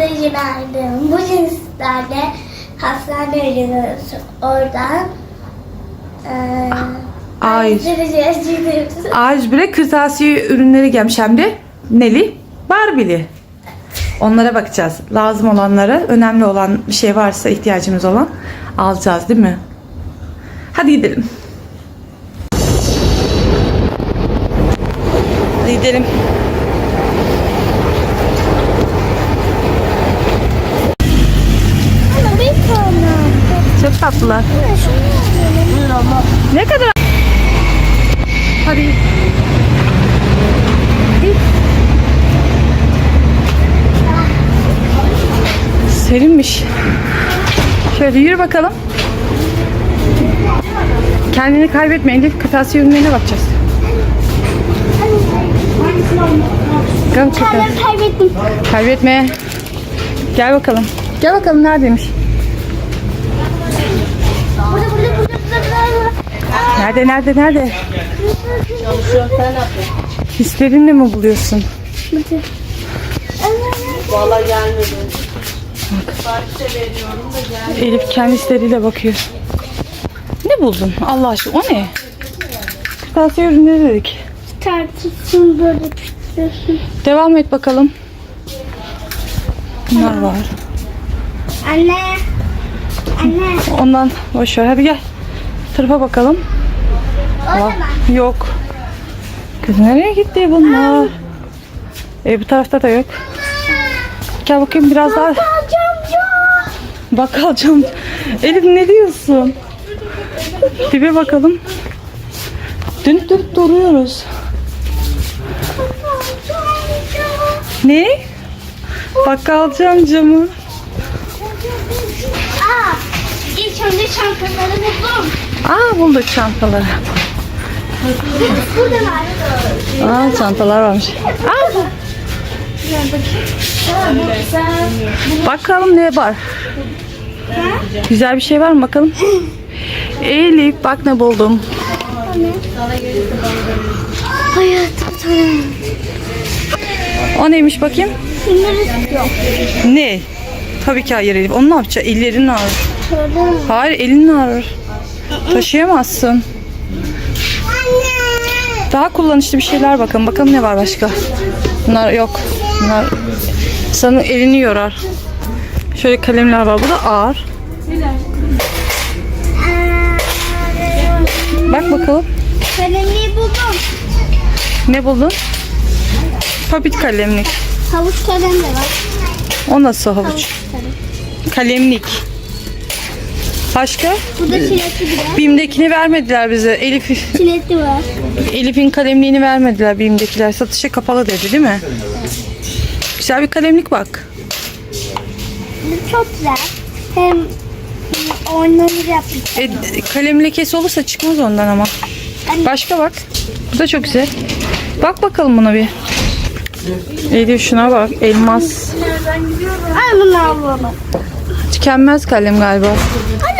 da günaydın. Bugün sizlerle hastaneye gidiyoruz. Oradan eee Ay. Ayrıca gidiyoruz. A101'e kırtasiye ürünleri gelmiş hem de neli? Barbie'li. Onlara bakacağız. Lazım olanlara, önemli olan bir şey varsa ihtiyacımız olan alacağız değil mi? Hadi gidelim. Hadi gidelim. Ama bir tane. Çok tatlılar. Ne kadar? Hadi. Serinmiş. Şöyle yürü bakalım. Kendini kaybetme. Elif kırtasiye ürünlerine bakacağız. Bakalım. Kaybettim. Kaybetme. Gel bakalım. Gel bakalım neredeymiş? Burada burada burada burada burada. Nerede nerede nerede? Hislerinle mi buluyorsun? Valla gelmedi. Elif kendi hisleriyle bakıyor. Ne buldun Allah aşkına o ne? Kırtasiye ürünleri dedik. Tartışsın böyle tutuyorsun. Devam et bakalım. Bunlar var. Anne. Anne. Ondan boş ver. Hadi gel. Tarafa bakalım. Mı? Yok. Kız nereye gitti bunlar? E bu tarafta da yok. Gel bakayım biraz daha. Amcam Bakkalcım. Elif ne diyorsun? Dibe bakalım. Dönüp dönüp duruyoruz. Ne? Bakkalcı amcamı. Aa, önce çantaları buldum. Aa bulduk çantaları. Burada var. Aa çantalar varmış. Aa, bakalım ne var. Güzel bir şey var mı bakalım. Elif bak ne buldum. Hayatım tanım. O neymiş bakayım? Ne? Tabii ki hayır Elif. Onu ne yapacak? Ellerin ağrır. Hayır elin ağrır. Taşıyamazsın. Anne. Daha kullanışlı bir şeyler bakalım. Bakalım ne var başka. Bunlar yok. Bunlar sana elini yorar. Şöyle kalemler var. Bu da ağır. Bak bakalım. Kalemliği buldum. Ne buldun? Papit kalemlik. Havuç kalem de var. O nasıl havuç? Kalemlik. Başka? Burada çilekli bir de. Bim'dekini vermediler bize. Elif Çilekli var. Elif'in kalemliğini vermediler Bim'dekiler. Satışa kapalı dedi değil mi? Güzel bir kalemlik bak. Bu çok güzel. Hem oynanır yapmış. E, kalem lekesi olursa çıkmaz ondan ama. Başka bak. Bu da çok güzel. Bak bakalım buna bir. Elif şuna bak. Elmas. Ay bunu alalım. Tükenmez kalem galiba. Anne tutacağım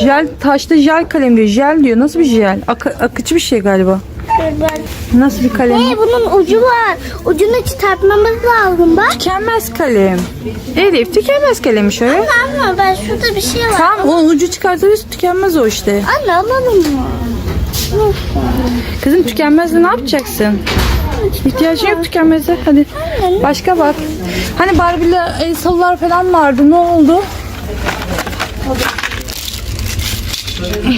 Jel, taşlı jel kalem diyor. Jel diyor. Nasıl bir jel? Akı- akıcı bir şey galiba. Nasıl bir kalem? Hey bunun ucu var. Ucunu çıkartmamız lazım bak. Tükenmez kalem. Elif tükenmez kalem şöyle. Ama ben şurada bir şey var. Tamam o ucu çıkartırız tükenmez o işte. Anne alalım mı? Kızım tükenmezde ne yapacaksın? İhtiyacın yok tükenmezde. Hadi. Başka bak. Hani Barbie'li el salılar falan vardı. Ne oldu? Barbie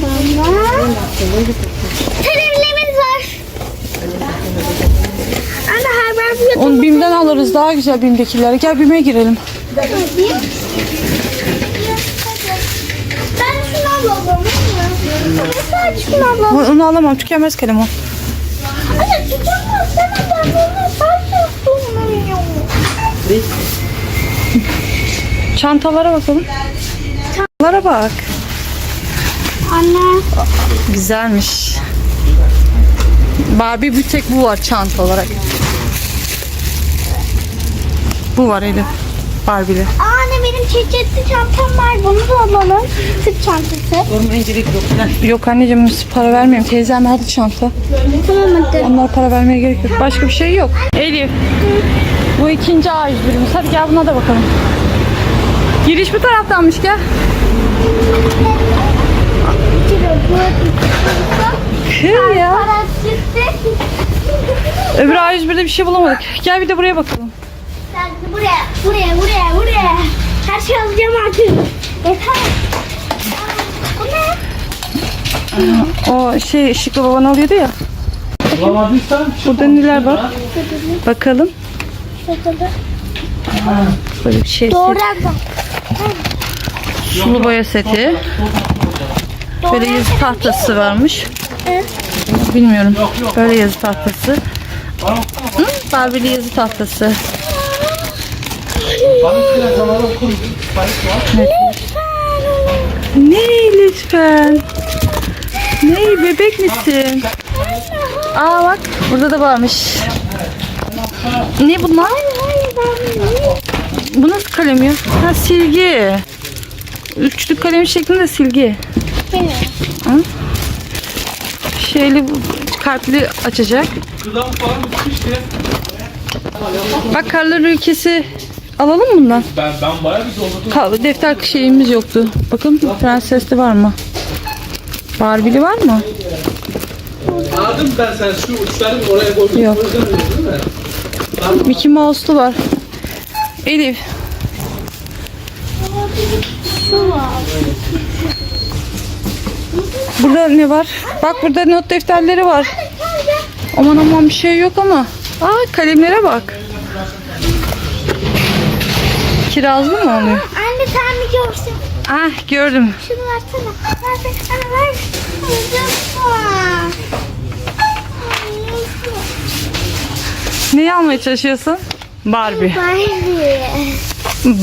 sonra. Kalemlerimiz var. Anne her Barbie Onu BİM'den alırız. Daha güzel BİM'dekiler. Gel BİM'e girelim. Ben şunu alalım. Ben şunu alalım. Onu onu alamam. Tükenmez kalem o. Anne tutamaz. Sen ben bunu sunmuyorum. Çantalara bakalım. Çantalara bak. Anne. Güzelmiş. Barbie bir tek bu var çanta olarak. Bu var Elif. Barbie'li. Anne benim çiçekli çantam var. Bunu da alalım. Sırt çantası. Yok anneciğim para vermiyorum. Teyzem aldı çanta. Tamam hadi. Onlar para vermeye gerek yok. Başka bir şey yok. Elif. Bu ikinci A101'imiz. Hadi gel buna da bakalım. Giriş bu taraftanmış gel. Kır ya. Öbür A101'de bir şey bulamadık. Gel bir de buraya bakalım. Sen buraya, buraya, buraya, buraya. Her şey alacağım artık. Yeter. Aa, Bu ne? O şey ışıklı baban alıyordu ya. Bulamadıysan Burada neler var? Bakalım. Şurada. Böyle bir şey. Doğru abla. Sulu boya seti. Böyle yazı tahtası varmış. Evet. Bilmiyorum. Böyle yazı tahtası. Hı, Barbie'li yazı tahtası. bana biraz zamanda okur. Sipariş var. Ne lütfen? Ne bebek misin? Aa bak burada da varmış. Ne bunlar? Bu nasıl kalem ya? Ha silgi. Üçlü kalem şeklinde silgi. Benim. Şeyli kalpli açacak. Bak karlar ülkesi alalım bundan? Ben, ben bayağı bir doldurdum. Kal- defter şeyimiz yoktu. Bakın prensesli var mı? Barbie'li var mı? Anladım ben sen şu uçları oraya koydun. Yok. Mickey Mouse'lu var. Elif. Burada ne var? Bak burada not defterleri var. Aman aman bir şey yok ama. Aa kalemlere bak. Kirazlı mı oluyor? Anne sen mi görsün? Ah gördüm. Şunu versene. Ver, ver, ver. Neyi almaya çalışıyorsun? Barbie. Barbie.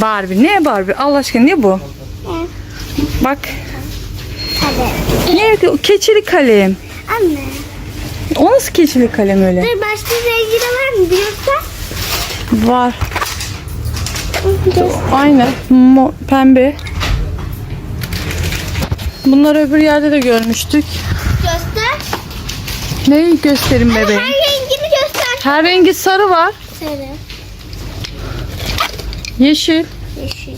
Barbie. Ne Barbie? Allah aşkına ne bu? Bak. Hadi. Ne? O Keçeli kalem. Anne. O nasıl keçeli kalem öyle? Dur başka rengi de var mı biliyorsan? Var. Aynen. Mo- pembe. Bunları öbür yerde de görmüştük. Göster. Neyi göstereyim Her bebeğim? rengini göster. Her rengi sarı var. Sarı. Yeşil. Yeşil.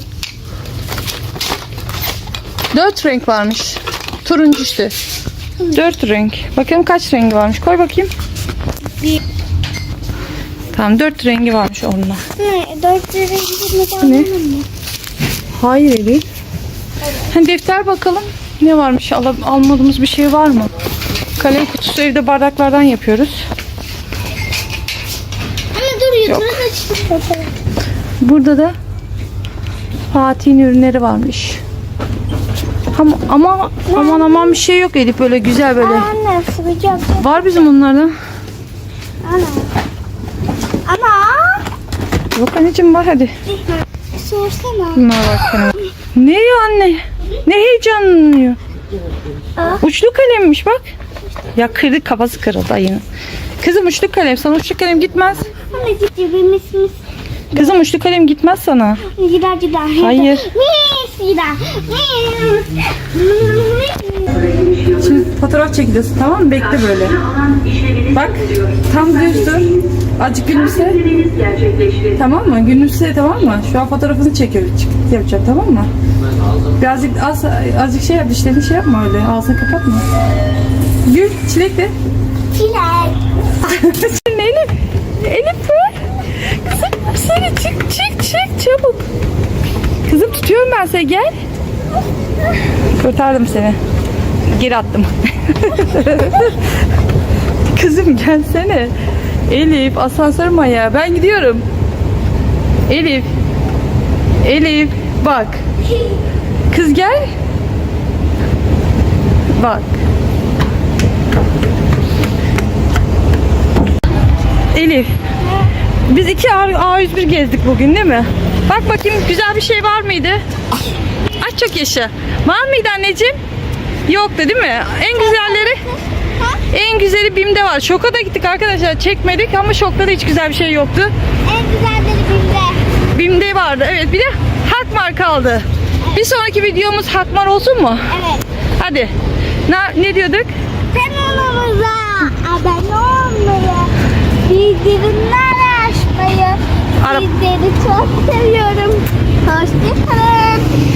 Dört renk varmış. Turuncu işte. Dört renk. Bakayım kaç rengi varmış. Koy bakayım. Bir. Tamam dört rengi varmış onunla. Ne? Dört rengi Ne? Hayır Elif. Hani defter bakalım. Ne varmış? Al almadığımız bir şey var mı? Kalem kutusu evde bardaklardan yapıyoruz. Anne dur da çıkıyor. Burada da Fatih'in ürünleri varmış. Ama, ama aman aman bir şey yok Elif böyle güzel böyle. Anne sıvayacağım. Var bizim onlardan. Ana. Ana. Yok anneciğim var hadi. Sorsana. Bunlar bak. Ne ya anne? Ne heyecanlanıyor? Aa. Uçlu kalemmiş bak. Ya kırdı kafası kırıldı ayının. Kızım uçlu kalem sana uçlu kalem gitmez. Anne mis uçlu kalem gitmez sana. Gider gider. Hayır. Mis gider. Şimdi fotoğraf çekiliyorsun tamam mı? Bekle böyle. Bak tam düz dur. Azıcık gülümse. Tamam mı? Gülümse tamam mı? Şu an fotoğrafını çekiyor. Yapacağım tamam mı? Birazcık az, azıcık şey yap. Dişlerini şey yapma öyle. Ağzını kapatma. Gül. Çilek de. Çilek. Elif. Elif ver. Kızım seni çık çık çık çabuk. Kızım tutuyorum ben seni gel. Kurtardım seni. Geri attım. Kızım gelsene. Elif asansör maya ben gidiyorum. Elif. Elif bak. Kız gel. Bak. Elif. Biz iki A- A101 gezdik bugün değil mi? Bak bakayım güzel bir şey var mıydı? Aç çok yaşa. Var mıydı anneciğim? Yoktu değil mi? En güzelleri en güzeli BİM'de var. Şoka da gittik arkadaşlar. Çekmedik ama şokta da hiç güzel bir şey yoktu. En güzelleri bizde. Bim'de vardı. Evet bir de Hakmar kaldı. Bir sonraki videomuz Hakmar olsun mu? Evet. Hadi. Ne, ne diyorduk? Kanalımıza abone olmayı, bildirimler Ara... Sizleri çok seviyorum. Hoşçakalın.